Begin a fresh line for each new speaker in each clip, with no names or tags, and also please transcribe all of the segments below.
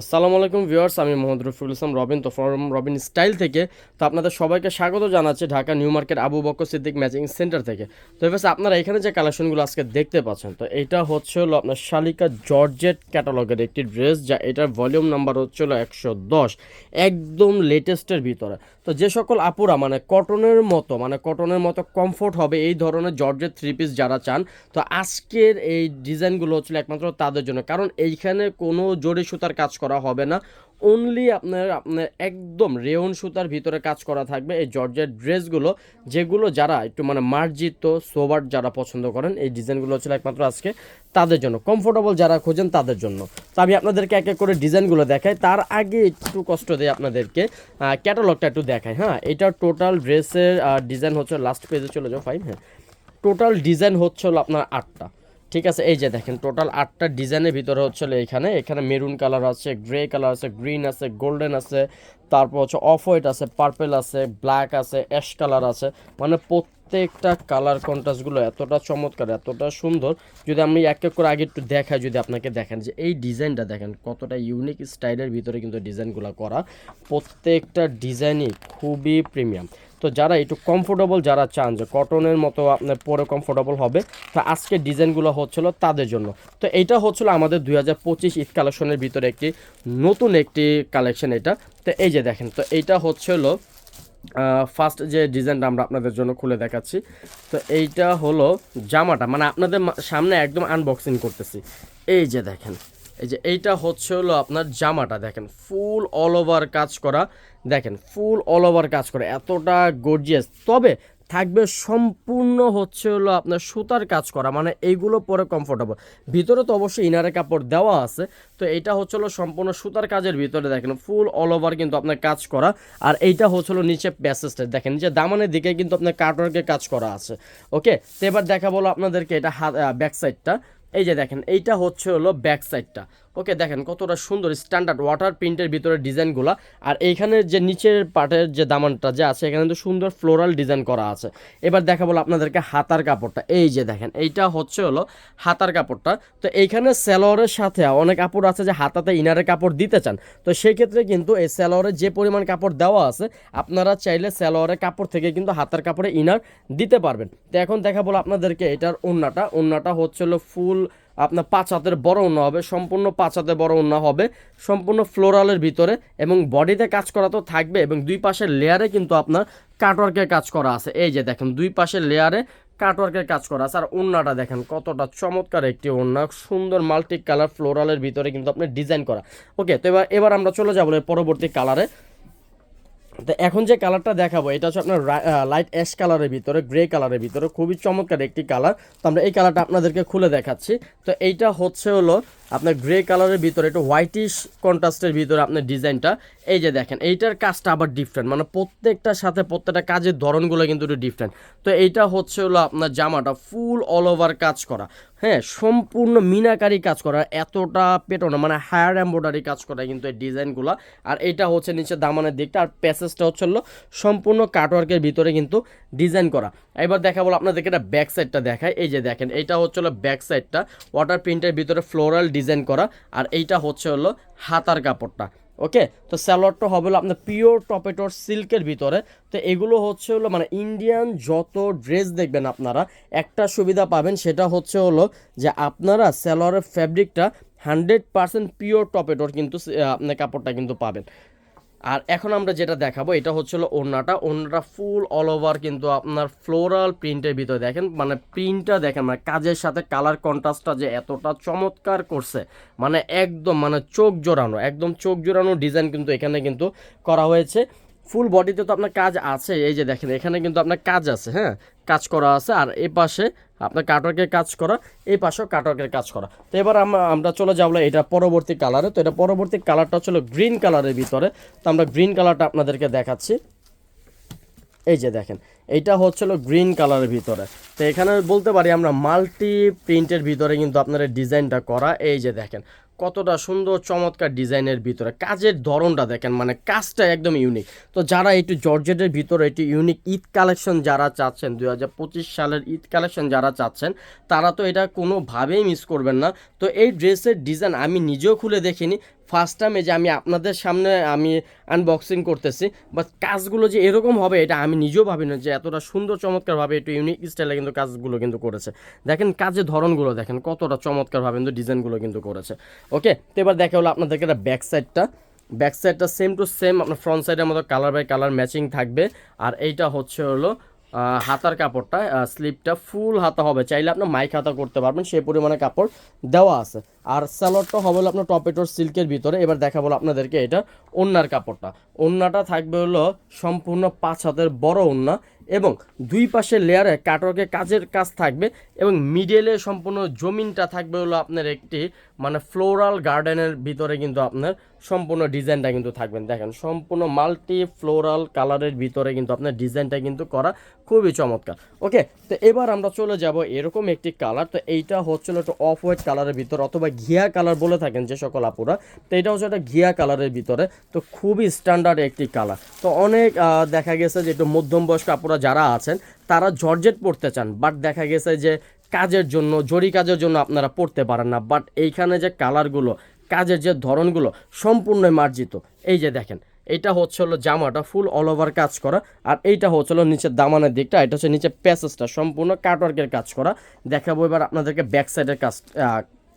আসসালামু আলাইকুম ভিউয়ার্স, আমি মোহাম্মদ রফিকুল ইসলাম, রবিন তো ফরম রবিন স্টাইল থেকে। তো আপনাদের সবাইকে স্বাগত জানাচ্ছি Dhaka new market Abu Bakar Siddique matching centre থেকে। তো এবার আপনারা এখানে যে কালেকশনগুলো আজকে দেখতে পাচ্ছেন, তো এটা হচ্ছে হলো আপনার শালিকা জর্জেট ক্যাটালগের একটি ড্রেস, যা এটার ভলিউম নাম্বার হচ্ছে হলো একশো দশ, একদম লেটেস্টের ভিতরে। তো যে সকল আপুরা মানে কটনের মতো মানে কটনের মতো কমফোর্ট হবে এই ধরনের জর্জেট থ্রি পিস যারা চান, তো আজকের এই ডিজাইনগুলো হচ্ছিল একমাত্র তাদের জন্য। কারণ এইখানে কোনো জরি সুতার কাজ করা হবে না। অনলি আপনার আপনার একদম রেয়ন সুতার ভিতরে কাজ করা থাকবে এই জর্জের ড্রেসগুলো, যেগুলো যারা একটু মানে মার্জিত, সোবার যারা পছন্দ করেন, এই ডিজাইনগুলো ছিল একমাত্র আজকে তাদের জন্য। কমফোর্টেবল যারা খোঁজেন তাদের জন্য। তো আমি আপনাদেরকে এক এক করে ডিজাইনগুলো দেখাই। তার আগে একটু কষ্ট দেয় আপনাদেরকে। ক্যাটালগটা একটু দেখাই হ্যাঁ? এটা টোটাল ড্রেসের ডিজাইন হচ্ছে লাস্ট পেজে চলে যাও ফাইন হ্যাঁ? টোটাল ডিজাইন হচ্ছে হলো আপনার আটটা। ঠিক আছে, এই যে দেখেন টোটাল আটটা ডিজাইনের ভিতরে হচ্ছে এখানে। এখানে মেরুন কালার আছে গ্রে কালার আছে গ্রিন আছে গোল্ডেন আছে, তারপর হচ্ছে অফ হোয়াইট আছে পার্পেল আছে ব্ল্যাক আছে অ্যাশ কালার আছে। মানে প্রত্যেকটা কালার কন্ট্রাস্টগুলো এতটা চমৎকার, এতটা সুন্দর। যদি আমি এক এক করে আগে একটু দেখাই, যদি আপনাকে দেখেন যে এই ডিজাইনটা দেখেন, কতটা ইউনিক স্টাইলের ভিতরে কিন্তু ডিজাইনগুলো করা। প্রত্যেকটা ডিজাইনই খুবই প্রিমিয়াম তো যারা একটু কমফোর্টেবল যারা চান যে কটনের মতো আপনার পরে কমফোর্টেবল হবে, তো আজকে ডিজাইনগুলো হচ্ছিল তাদের জন্য। তো এইটা হচ্ছিল আমাদের দুই হাজার পঁচিশ ঈদ কালেকশনের ভিতরে একটি নতুন একটি কালেকশন এটা। তো এই যে দেখেন, তো এইটা হচ্ছিল ফার্স্ট যে ডিজাইনটা আমরা আপনাদের জন্য খুলে দেখাচ্ছি, তো এইটা হলো জামাটা মানে আপনাদের সামনে একদম আনবক্সিং করতেছি। এই যে দেখেন, এই যে এইটা হচ্ছে হলো আপনার জামাটা, দেখেন ফুল অল ওভার কাজ করা, দেখেন ফুল অল ওভার কাজ করা, এতটা গর্জিয়াস তবে থাকবে সম্পূর্ণ হচ্ছে হলো আপনার সুতার কাজ করা মানে এইগুলো পরে কমফোর্টেবল ভিতরে তো অবশ্যই ইনারে কাপড় দেওয়া আছে, তো এটা হচ্ছে হলো সম্পূর্ণ সুতার কাজের ভিতরে দেখেন ফুল অল ওভার কিন্তু আপনার কাজ করা। আর এইটা হচ্ছে হলো নিচে প্যাসেজটা দেখেন যে দামানের দিকে কিন্তু আপনার কাটওয়ার্কে কাজ করা আছে। ওকে, তো এবার দেখা বলো আপনাদেরকে এটা হাত ব্যাক সাইডটা এই যে দেখেন, এইটা হচ্ছে হলো ব্যাক সাইডটা ওকে, দেখেন কতটা সুন্দর স্ট্যান্ডার্ড ওয়াটার প্রিন্টের ভিতরে ডিজাইনগুলো। আর এইখানের যে নিচের পার্টের যে দামানটা যে আছে, এখানে তো সুন্দর ফ্লোরাল ডিজাইন করা আছে। এবার দেখা বলো আপনাদেরকে হাতার কাপড়টা। এই যে দেখেন, এইটা হচ্ছে হলো হাতার কাপড়টা। তো এইখানে স্যালোয়ারের সাথে অনেক কাপড় আছে যে হাতাতে ইনারের কাপড় দিতে চান। তো সেই ক্ষেত্রে কিন্তু এই স্যালোয়ারের যে পরিমাণ কাপড় দেওয়া আছে, আপনারা চাইলে স্যালোয়ারের কাপড় থেকে কিন্তু হাতার কাপড়ে ইনার দিতে পারবেন। তো এখন দেখা বলো আপনাদেরকে এটার ওন্নাটা। ওন্নাটা হচ্ছে হলো ফুল আপনার পাঁচ হাতের বড় ওন্না হবে, সম্পূর্ণ পাঁচ হাতের বড় ওন্না হবে, সম্পূর্ণ ফ্লোরালের ভিতরে এবং বডিতে কাজ করা তো থাকবে এবং দুই পাশের লেয়ারে কিন্তু আপনার কাটওয়ার্কের কাজ করা আছে। এই যে দেখেন, দুই পাশের লেয়ারে কাটওয়ার্কের কাজ করা আছে। আর ওন্নাটা দেখেন, কতটা চমৎকার একটি ওন্না সুন্দর মাল্টি কালার ফ্লোরালের ভিতরে কিন্তু আপনি ডিজাইন করা। ওকে, তো এবার এবার আমরা চলে যাব পরবর্তী কালারে। তো এখন যে কালারটা দেখাবো, এটা হচ্ছে আপনার লাইট অ্যাশ কালারের ভিতরে গ্রে কালারের ভিতরে, খুবই চমৎকার একটি কালার তো আমরা এই কালারটা আপনাদেরকে খুলে দেখাচ্ছি। তো এইটা হচ্ছে হলো আপনার গ্রে কালারের ভিতরে, একটু হোয়াইটিশ কন্ট্রাস্টের ভিতরে আপনার ডিজাইনটা। এই যে দেখেন, এইটার কাজটা আবার ডিফারেন্ট মানে প্রত্যেকটার সাথে প্রত্যেকটা কাজের ধরনগুলো কিন্তু একটু ডিফারেন্ট তো এইটা হচ্ছে হলো আপনার জামাটা ফুল অল ওভার কাজ করা। হ্যাঁ সম্পূর্ণ মিনাকারি কাজ করা, এতটা পেটোনা মানে হায়ার এম্ব্রয়ডারি কাজ করা কিন্তু এই ডিজাইনগুলো। আর এইটা হচ্ছে নিচে দামানের দিকটা, আর প্যাসেজটা হচ্ছে হলো সম্পূর্ণ কাটওয়ার্কের ভিতরে কিন্তু ডিজাইন করা। এবার দেখা বলো আপনাদেরকে এটা ব্যাক সাইডটা দেখায় এই যে দেখেন এইটা হচ্ছে হলো ব্যাক সাইডটা ওয়াটার প্রিন্টের ভিতরে ফ্লোরাল ডিজাইন করা, আর এইটা হচ্ছে হলো হাতার কাপড়টা। ওকে? তো স্যালাডটা হবে হলো আপনার পিওর টপেটোর সিল্কের ভিতরে। তো এগুলো হচ্ছে হলো মানে ইন্ডিয়ান যত ড্রেস দেখবেন আপনারা, একটা সুবিধা পাবেন সেটা হচ্ছে হলো যে আপনারা স্যালোয়ারের ফ্যাব্রিকটা হান্ড্রেড পার্সেন্ট পিওর টপেটোর কিন্তু আপনার কাপড়টা কিন্তু পাবেন। আর এখন আমরা যেটা দেখাবো, এটা হচ্ছিল ওড়নাটা। ওড়নাটা ফুল অল ওভার কিন্তু আপনার ফ্লোরাল প্রিন্টের ভিতরে দেখেন মানে প্রিন্টটা দেখেন মানে কাজের সাথে কালার কন্ট্রাস্টটা যে এতটা চমৎকার করছে মানে একদম মানে চোখ জোড়ানো, একদম চোখ জোড়ানো ডিজাইন কিন্তু এখানে কিন্তু করা হয়েছে। ফুল বডিতে তো আপনার কাজ আছে, এই যে দেখেন, এখানে কিন্তু আপনার কাজ আছে হ্যাঁ? কাজ করা আছে, আর এই পাশে আপনার কাটওয়ার্কের কাজ করা, এই পাশেও কাটওয়ার্কের কাজ করা। তো এবার আমরা চলে যাব এটা পরবর্তী কালারে তো এটা পরবর্তী কালারটা হচ্ছিল গ্রিন কালারের ভিতরে। তো আমরা গ্রিন কালারটা আপনাদেরকে দেখাচ্ছি। এই যে দেখেন এইটা হচ্ছিল গ্রিন কালারের ভিতরে। তো এখানে বলতে পারি আমরা মাল্টি প্রিন্টের ভিতরে কিন্তু আপনার ডিজাইনটা করা। এই যে দেখেন কতটা সুন্দর, চমৎকার ডিজাইনের ভিতরে। কাজের ধরনটা দেখেন মানে কাজটা একদম ইউনিক তো যারা একটু জর্জেটের ভিতরে একটু ইউনিক ঈদ কালেকশন যারা চাচ্ছেন দু পঁচিশ সালের ঈদ কালেকশন যারা চাচ্ছেন, তারা তো এটা কোনোভাবেই মিস করবেন না। তো এই ড্রেসের ডিজাইন আমি নিজেও খুলে দেখিনি ফার্স্ট টাইম যে আমি আপনাদের সামনে আমি আনবক্সিং করতেছি বাট কাজগুলো যে এরকম হবে, এটা আমি নিজেও ভাবি না যে এতটা সুন্দর, চমৎকারভাবে একটু ইউনিক স্টাইলে কিন্তু কাজগুলো কিন্তু করেছে। দেখেন কাজের ধরনগুলো দেখেন, কতটা চমৎকারভাবে কিন্তু ডিজাইনগুলো কিন্তু করেছে। ওকে তো এবার দেখা হলো আপনাদেরকে একটা ব্যাক সাইডটা ব্যাক সাইডটা সেম টু সেম আপনার ফ্রন্ট সাইডের মতো কালার বাই কালার ম্যাচিং থাকবে। আর এইটা হচ্ছে হলো হাতার কাপড়টা স্লিপটা ফুল হাতা হবে। চাইলে আপনার মাইক হাতা করতে পারবেন, সেই পরিমাণে কাপড় দেওয়া আছে। আর স্যালোডটা হবে হলো আপনার টপেটোর সিল্কের ভিতরে। এবার দেখা বলো আপনাদেরকে এটা ওন্নার কাপড়টা। ওন্নাটা থাকবে হলো সম্পূর্ণ পাঁচ হাতের বড় ওন্না এবং দুই পাশের লেয়ারে কাটরকে কাজের কাজ থাকবে এবং মিডলে সম্পূর্ণ জমিনটা থাকবে হলো আপনার একটি মানে ফ্লোরাল গার্ডেনের ভিতরে কিন্তু আপনার সম্পূর্ণ ডিজাইনটা কিন্তু থাকবেন দেখেন, সম্পূর্ণ মাল্টি ফ্লোরাল কালারের ভিতরে কিন্তু আপনার ডিজাইনটা কিন্তু করা খুবই চমৎকার। ওকে তো এবার আমরা চলে যাব এরকম একটি কালার তো এইটা হচ্ছিল একটু অফ হোয়াইট কালারের ভিতরে অথবা ঘিয়া কালার বলে থাকেন যে সকল আপুরা। তো এটা হচ্ছে একটা ঘিয়া কালারের ভিতরে। তো খুবই স্ট্যান্ডার্ড একটি কালার। তো অনেক দেখা গেছে যে একটু মধ্যম বয়স্ক আপুরা যারা আছেন, তারা জর্জেট পড়তে চান। বাট দেখা গেছে যে কাজের জন্য জরি কাজের জন্য আপনারা পড়তে পারেন না। বাট এইখানে যে কালারগুলো, কাজের যে ধরনগুলো সম্পূর্ণ মার্জিত। এই যে দেখেন, এটা হচ্ছে হলো জামাটা ফুল অল ওভার কাজ করা। আর এইটা হচ্ছে হলো নিচের দামানের দিকটা। এটা হচ্ছে নিচে প্যাসেজটা সম্পূর্ণ কাটওয়ার্কের কাজ করা। দেখাবো এবার আপনাদেরকে ব্যাক সাইডের কাজ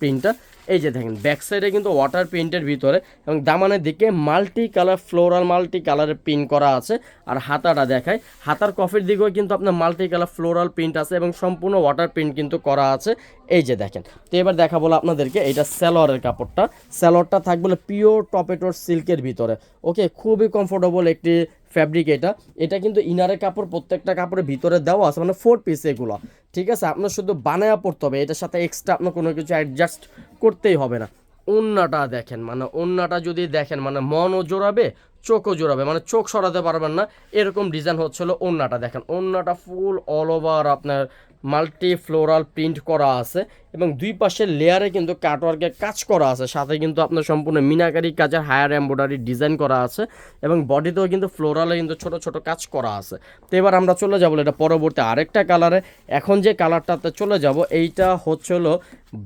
প্রিন্টটা এই যে দেখেন ব্যাক সাইডে কিন্তু ওয়াটার প্রিন্টের ভিতরে এবং দামানের দিকে মাল্টি কালার ফ্লোরাল মাল্টি কালারের প্রিন্ট করা আছে। আর হাতাটা দেখায় হাতার কফির দিকেও কিন্তু আপনার মাল্টি কালার ফ্লোরাল প্রিন্ট আছে এবং সম্পূর্ণ ওয়াটার প্রিন্ট কিন্তু করা আছে। এই যে দেখেন, তো এবার দেখা বলো আপনাদেরকে এটা স্যালোয়ারের কাপড়টা। স্যালোয়ারটা থাকবে পিওর টপেটোর সিল্কের ভিতরে। ওকে খুবই কমফোর্টেবল একটি ফ্যাব্রিক এটা। এটা কিন্তু ইনারের কাপড়, প্রত্যেকটা কাপড়ের ভিতরে দেওয়া আছে মানে ফোর পিস এগুলো। ঠিক আছে? আপনার শুধু বানায়া পড়তে হবে, এটার সাথে এক্সট্রা আপনার কোনো কিছু অ্যাডজাস্ট করতেই হবে না। ওন্নাটা দেখেন মানে ওন্নাটা যদি দেখেন মানে মনও জোড়াবে, চোখও জোড়াবে মানে চোখ সরাতে পারবেন না। এরকম ডিজাইন হচ্ছিল ওন্নাটা দেখেন। ওন্নাটা ফুল অল ওভার আপনার মাল্টি ফ্লোরাল প্রিন্ট করা আছে এবং দুই পাশের লেয়ারে কিন্তু কাটওয়ার্কের কাজ করা আছে। সাথে কিন্তু আপনার সম্পূর্ণ মিনাকারি কাজের হায়ার এম্ব্রয়ডারি ডিজাইন করা আছে এবং বডিতেও কিন্তু ফ্লোরালে কিন্তু ছোট ছোট কাজ করা আছে। তো এবার আমরা চলে যাব এটা পরবর্তী আরেকটা কালারে এখন যে কালারটাতে চলে যাব, এইটা হচ্ছে হলো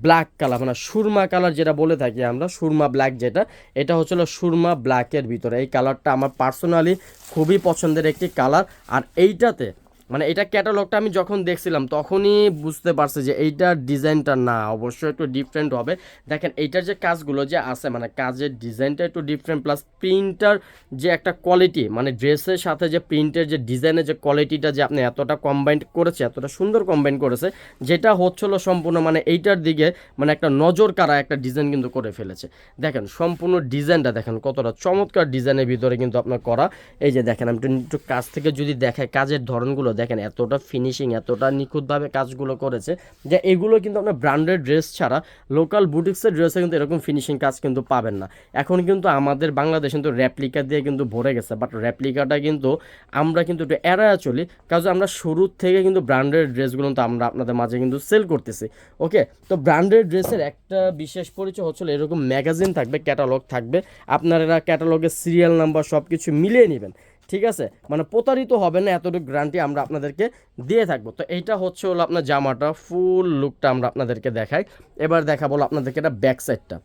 ব্ল্যাক কালার মানে সুরমা কালার যেটা বলে থাকি আমরা, সুরমা ব্ল্যাক যেটা, এটা হচ্ছে হলো সুরমা ব্ল্যাকের ভিতরে। এই কালারটা আমার পার্সোনালি খুবই পছন্দের একটি কালার আর এইটাতে মানে এটা ক্যাটালগটা আমি যখন দেখছিলাম, তখনই বুঝতে পারছি যে এইটার ডিজাইনটা না, অবশ্যই একটু ডিফারেন্ট হবে। দেখেন, এইটার যে কাজগুলো যে আছে মানে কাজের ডিজাইনটা একটু ডিফারেন্ট প্লাস প্রিন্টার যে একটা কোয়ালিটি মানে ড্রেসের সাথে যে প্রিন্টের যে ডিজাইনের যে কোয়ালিটিটা যে আপনি এতটা কম্বাইন্ড করেছে, এতটা সুন্দর কম্বাইন করেছে, যেটা হচ্ছিল সম্পূর্ণ মানে এইটার দিকে মানে একটা নজর কারা একটা ডিজাইন কিন্তু করে ফেলেছে। দেখেন, সম্পূর্ণ ডিজাইনটা দেখেন, কতটা চমৎকার ডিজাইনের ভিতরে কিন্তু আপনার করা। এই যে দেখেন, আমি একটু কাজ থেকে যদি দেখে কাজের ধরনগুলো দেখেন, এতটা ফিনিশিং এতটা নিখুঁতভাবে কাজগুলো করেছে যে এগুলো কিন্তু আপনার ব্র্যান্ডেড ড্রেস ছাড়া লোকাল বুটিক্সের ড্রেসে কিন্তু এরকম ফিনিশিং কাজ কিন্তু পাবেন না। এখন কিন্তু আমাদের বাংলাদেশ কিন্তু র্যাপ্লিকা দিয়ে কিন্তু ভরে গেছে বাট র্যাপ্লিকাটা কিন্তু আমরা কিন্তু একটু এড়ায় চলি, কারণ আমরা শুরুর থেকে কিন্তু ব্র্যান্ডেড ড্রেসগুলো তো আমরা আপনাদের মাঝে কিন্তু সেল করতেছি। ওকে তো ব্র্যান্ডেড ড্রেসের একটা বিশেষ পরিচয় হচ্ছিল এরকম ম্যাগাজিন থাকবে ক্যাটালগ থাকবে, আপনারা ক্যাটালগের সিরিয়াল নাম্বার সব কিছু মিলিয়ে নেবেন। ঠিক আছে? মানে প্রতারিত হবে না এতটুকু গ্যারান্টি আমরা আপনাদেরকে দিয়ে থাকব। তো এইটা হচ্ছে হলো আপনার জামাটা ফুল লুকটা আমরা আপনাদেরকে দেখাই। এবার দেখা বলো আপনাদেরকে এটা ব্যাক সাইডটা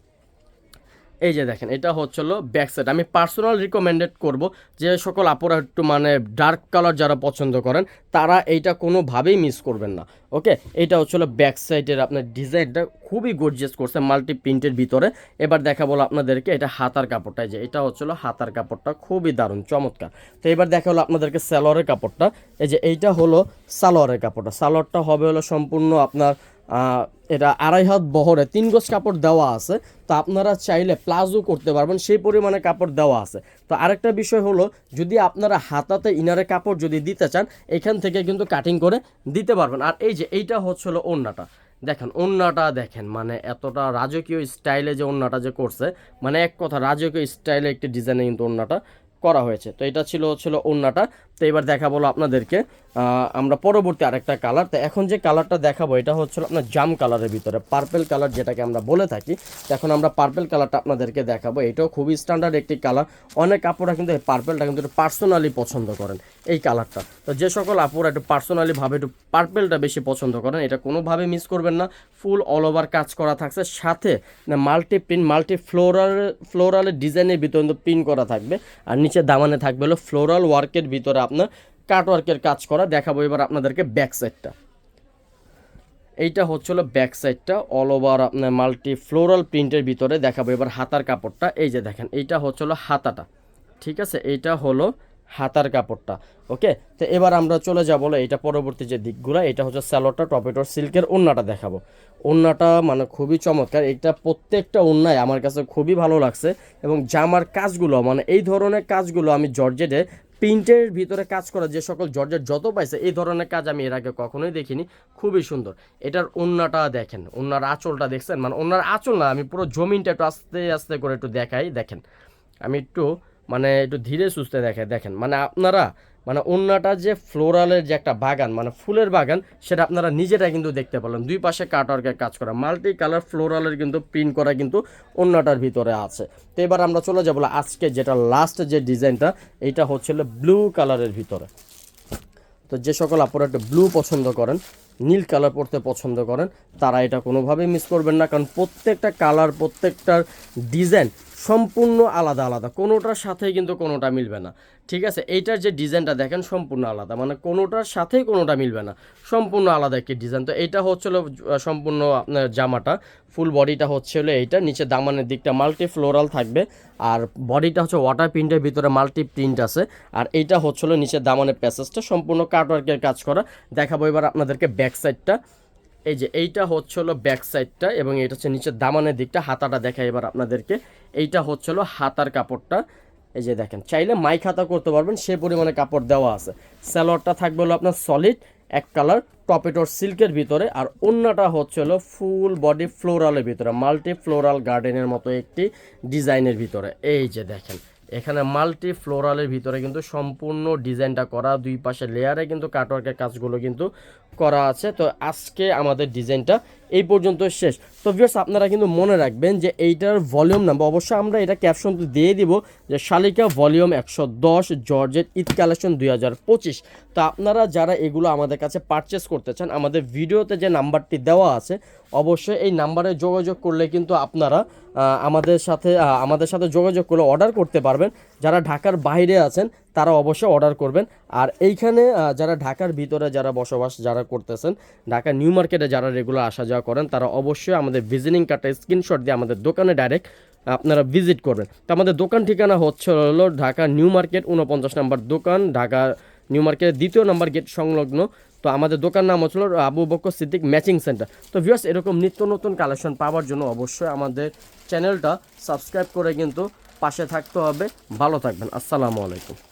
এই যে দেখেন, এটা হচ্ছিল ব্যাক সাইড আমি পার্সোনাল রিকমেন্ডেড করব যে সকল আপুরা একটু মানে ডার্ক কালার যারা পছন্দ করেন, তারা এইটা কোনোভাবেই মিস করবেন না ওকে এটা হচ্ছিল ব্যাক সাইডের আপনার ডিজাইনটা খুবই গর্জিয়াস করছে মাল্টি প্রিন্টের ভিতরে। এবার দেখা বলো আপনাদেরকে এটা হাতার কাপড়টা যে এটা হচ্ছিল হাতার কাপড়টা, খুবই দারুণ, চমৎকার। তো এবার দেখা হলো আপনাদেরকে সালোয়ারের কাপড়টা, এই যে এইটা হলো সালোয়ারের কাপড়টা। সালোয়ারটা হবে হলো সম্পূর্ণ আপনার এটা আড়াই হাত বহরে তিন গজ কাপড় দেওয়া আছে। তো আপনারা চাইলে প্লাজো করতে পারবেন, সেই পরিমাণে কাপড় দেওয়া আছে। তো আরেকটা বিষয় হলো, যদি আপনারা হাতাতে ইনারে কাপড় যদি দিতে চান, এখান থেকে কিন্তু কাটিং করে দিতে পারবেন। আর এই যে, এইটা হচ্ছে হলো দেখেন ওন্নাটা দেখেন মানে এতটা রাজকীয় স্টাইলে যে ওন্নাটা যে করছে মানে এক কথা, রাজকীয় স্টাইলে একটি ডিজাইনে কিন্তু ওন্নাটা করা হয়েছে। তো এটা ছিল হচ্ছিল ওন্নাটা তো এবার দেখা বলো আপনাদেরকে আমরা পরবর্তী আরেকটা কালার তো এখন যে কালারটা দেখাবো, এটা হচ্ছিল আপনার জাম কালারের ভিতরে পার্পেল কালার যেটাকে আমরা বলে থাকি। এখন আমরা পার্পেল কালারটা আপনাদেরকে দেখাবো। এটাও খুবই স্ট্যান্ডার্ড একটি কালার অনেক আপুরা কিন্তু এই পার্পেলটা কিন্তু পার্সোনালি পছন্দ করেন এই কালারটা তো যে সকল আপুরা একটু পার্সোনালিভাবে একটু পার্পেলটা বেশি পছন্দ করেন, এটা কোনোভাবে মিস করবেন না। ফুল অল ওভার কাজ করা থাকছে। সাথে মাল্টি প্রিন্ট মাল্টি ফ্লোরাল ফ্লোরালের ডিজাইনের ভিতরে কিন্তু প্রিন্ট করা থাকবে। আর নিচে দামানে থাকবে হলো ফ্লোরাল ওয়ার্কের ভিতরে আপনার কাট ওয়ার্কের কাজ করা, দেখাবো এবার আপনাদেরকে ব্যাক সাইডটা এইটা হচ্ছিল ব্যাক সাইডটা অল ওভার আপনার মাল্টি ফ্লোরাল প্রিন্টের ভিতরে দেখাবো এবার হাতার কাপড়টা। এই যে দেখেন, এইটা হচ্ছিল হাতাটা। ঠিক আছে? এইটা হলো হাতার কাপড়টা। ওকে? তো এবার আমরা চলে যাব হলো এইটা পরবর্তী যে দিকগুলো, এটা হচ্ছে স্যালোটা টপেটোর, সিল্কের ওন্নাটা দেখাবো। ওন্নাটা মানে খুবই চমৎকার। এটা প্রত্যেকটা ওন্নায় আমার কাছে খুবই ভালো লাগছে এবং জামার কাজগুলো মানে এই ধরনের কাজগুলো আমি জর্জেটে প্রিন্টের ভিতরে কাজ করা যে সকল জর্জার যত পাইছে, এই ধরনের কাজ আমি এর আগে কখনোই দেখিনি। খুবই সুন্দর। এটার ওন্নাটা দেখেন ওনার আঁচলটা দেখছেন? মানে ওনার আঁচল না, আমি পুরো জমিনটা একটু আস্তে আস্তে করে একটু দেখাই, দেখেন। আমি একটু মানে একটু ধীরে সুস্থে দেখে দেখেন। মানে আপনারা মানে ওন্নাটা যে ফ্লোরালের যে একটা বাগান মানে ফুলের বাগান, সেটা আপনারা নিজেরা কিন্তু দেখতে পেলেন দুই পাশে কাটওয়ার্কের কাজ করা মাল্টি কালার ফ্লোরালের কিন্তু প্রিন্ট করা কিন্তু ওন্নাটার ভিতরে আছে। তো এবার আমরা চলে যাব আজকে যেটা লাস্ট যে ডিজাইনটা এইটা হচ্ছিল ব্লু কালারের ভিতরে। তো যে সকল আপনারা একটু ব্লু পছন্দ করেন, নীল কালার পরতে পছন্দ করেন, তারা এটা কোনোভাবেই মিস করবেন না, কারণ প্রত্যেকটা কালার প্রত্যেকটার ডিজাইন সম্পূর্ণ আলাদা আলাদা। কোনোটার সাথে কিন্তু কোনোটা মিলবে না। ঠিক আছে? এইটার যে ডিজাইনটা দেখেন, সম্পূর্ণ আলাদা। মানে কোনোটার সাথেই কোনোটা মিলবে না। সম্পূর্ণ আলাদা একটি ডিজাইন। তো এইটা হচ্ছিল সম্পূর্ণ আপনার জামাটা। ফুল বডিটা হচ্ছিল এইটা। নিচে দামানের দিকটা মাল্টি ফ্লোরাল থাকবে। আর বডিটা হচ্ছে ওয়াটার প্রিন্টের ভিতরে মাল্টি প্রিন্ট আছে। আর এইটা হচ্ছিল নিচে দামানের প্যাসেজটা। সম্পূর্ণ কাটওয়ার্কের কাজ করা। দেখাবো এবার আপনাদেরকে ব্যাক সাইডটা এই যে এইটা হচ্ছিল ব্যাক সাইডটা এবং এটা হচ্ছে নিচের দামানের দিকটা, হাতাটা দেখা এবার আপনাদেরকে। এইটা হচ্ছিল হাতার কাপড়টা। এই যে দেখেন, চাইলে মাইক হাতা করতে পারবেন, সে পরিমাণে কাপড় দেওয়া আছে। স্যালোয়ারটা থাকবে হলো আপনার সলিড এক কালার টপেটোর সিল্কের ভিতরে আর অন্যটা হচ্ছিল ফুল বডি ফ্লোরালের ভিতরে মাল্টি ফ্লোরাল গার্ডেনের মতো একটি ডিজাইনের ভিতরে। এই যে দেখেন, এখানে মাল্টি ফ্লোরালের ভিতরে কিন্তু সম্পূর্ণ ডিজাইনটা করা, দুই পাশে লেয়ারে কিন্তু কাটওয়ার্কের কাজগুলো কিন্তু করা আছে। তো আজকে আমাদের ডিজাইনটা এই পর্যন্ত শেষ। তো ভিউয়ার্স আপনারা কিন্তু মনে রাখবেন যে এইটার ভলিউম নাম্বার অবশ্যই আমরা এটা ক্যাপশন তো দিয়ে দিব যে শালিকা ভলিউম একশো দশ, জর্জেট ঈদ কালেকশন দুই হাজার পঁচিশ। তো আপনারা যারা এগুলো আমাদের কাছে পারচেস করতে চান, আমাদের ভিডিওতে যে নাম্বারটি দেওয়া আছে, অবশ্যই এই নাম্বারে যোগাযোগ করলে কিন্তু আপনারা আমাদের সাথে আমাদের সাথে যোগাযোগ করলে অর্ডার করতে পারবেন। যারা ঢাকার বাইরে আছেন তারা অবশ্যই অর্ডার করবেন। আর এইখানে যারা ঢাকার ভিতরে যারা বসবাস যারা করতেছেন ঢাকা নিউ মার্কেটে যারা রেগুলার আসা যাওয়া করেন, তারা অবশ্যই আমাদের ভিজিটিং কার্ডটা স্ক্রিনশট দিয়ে আমাদের দোকানে ডাইরেক্ট আপনারা ভিজিট করবেন। তো আমাদের দোকান ঠিকানা হচ্ছে হলো ঢাকা নিউ মার্কেট উনপঞ্চাশ নাম্বার দোকান, ঢাকা নিউ মার্কেটের দ্বিতীয় নাম্বার গেট সংলগ্ন। তো আমাদের দোকান নাম হচ্ছিল আবু বকর সিদ্দিক ম্যাচিং সেন্টার তো ভিউয়ার্স এরকম নিত্য নতুন কালেকশন পাওয়ার জন্য অবশ্যই আমাদের চ্যানেলটা সাবস্ক্রাইব করে কিন্তু পাশে থাকতে হবে। ভালো থাকবেন। আসসালামু আলাইকুম।